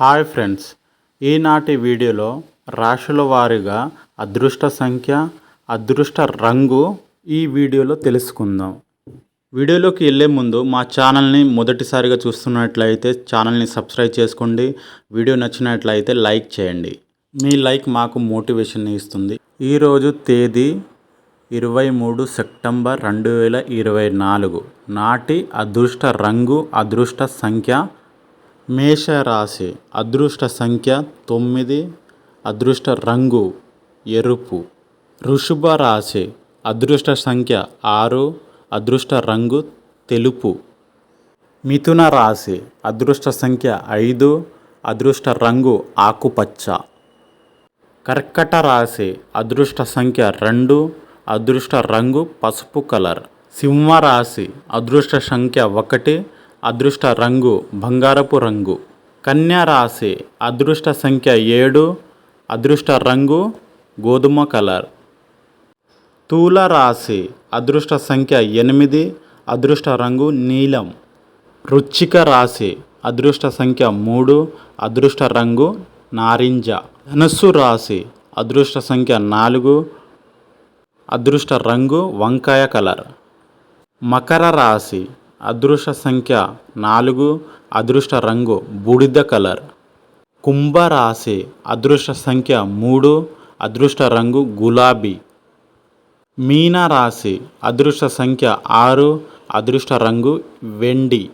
Hi friends. ఈనాటి వీడియోలో రాశుల వారీగా అదృష్ట సంఖ్య అదృష్ట రంగు ఈ వీడియోలో తెలుసుకుందాం. వీడియోలోకి వెళ్ళే ముందు మా ఛానల్ని మొదటిసారిగా చూస్తున్నట్లయితే ఛానల్ని సబ్స్క్రైబ్ చేసుకోండి. వీడియో నచ్చినట్లయితే లైక్ చేయండి. మీ లైక్ మాకు మోటివేషన్ ఇస్తుంది. ఈరోజు తేదీ ఇరవై మూడు సెప్టెంబర్ రెండు వేల ఇరవై నాలుగు. నాటి అదృష్ట రంగు అదృష్ట సంఖ్య మేషరాశి అదృష్ట సంఖ్య తొమ్మిది అదృష్ట రంగు ఎరుపు. వృషభ రాశి అదృష్ట సంఖ్య ఆరు అదృష్ట రంగు తెలుపు. మిథున రాశి అదృష్ట సంఖ్య ఐదు అదృష్ట రంగు ఆకుపచ్చ. కర్కట రాశి అదృష్ట సంఖ్య రెండు అదృష్ట రంగు పసుపు కలర్. సింహ రాశి అదృష్ట సంఖ్య ఒకటి అదృష్ట రంగు బంగారపు రంగు. కన్యా రాశి అదృష్ట సంఖ్య ఏడు అదృష్ట రంగు గోధుమ కలర్. తూల రాశి అదృష్ట సంఖ్య ఎనిమిది అదృష్ట రంగు నీలం. రుచిక రాశి అదృష్ట సంఖ్య మూడు అదృష్ట రంగు నారింజ. ధనుస్సు రాశి అదృష్ట సంఖ్య నాలుగు అదృష్ట రంగు వంకాయ కలర్. మకర రాశి అదృష్ట సంఖ్య నాలుగు అదృష్ట రంగు బూడిద కలర్. కుంభ రాశి అదృష్ట సంఖ్య మూడు అదృష్ట రంగు గులాబీ. మీన రాశి అదృష్ట సంఖ్య ఆరు అదృష్ట రంగు వెండి.